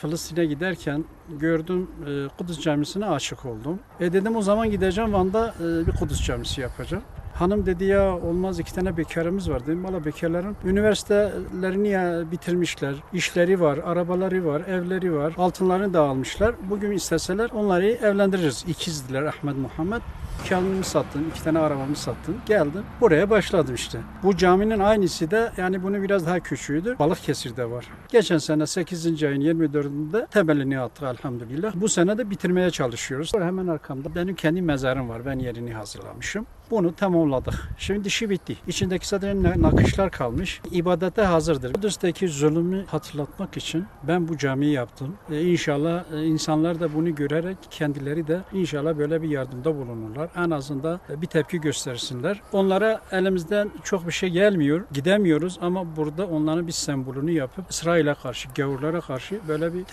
Filistin'e giderken gördüm e, Kudüs Camisi'ne aşık oldum. E dedim o zaman gideceğim Van'da e, bir Kudüs Camisi yapacağım. Hanım dedi ya olmaz iki tane bekarımız var dedim. Valla bekarların üniversitelerini ya bitirmişler. işleri var, arabaları var, evleri var. Altınlarını da almışlar. Bugün isteseler onları evlendiririz. İkizdiler Ahmet Muhammed. Kendimi sattım, iki tane arabamı sattım. Geldim. Buraya başladım işte. Bu caminin aynısı da yani bunu biraz daha küçüğüydü. Balıkesir'de var. Geçen sene 8. ayın 24'ünde temelini attık elhamdülillah. Bu sene de bitirmeye çalışıyoruz. Hemen arkamda benim kendi mezarım var. Ben yerini hazırlamışım. Bunu tamamladık. Şimdi işi bitti. İçindeki sadece na- nakışlar kalmış. İbadete hazırdır. Kudüs'teki zulmü hatırlatmak için ben bu camiyi yaptım. Ee, inşallah e, insanlar da bunu görerek kendileri de inşallah böyle bir yardımda bulunurlar. En azından e, bir tepki göstersinler. Onlara elimizden çok bir şey gelmiyor. Gidemiyoruz ama burada onların bir sembolünü yapıp İsrail'e karşı, gavurlara karşı böyle bir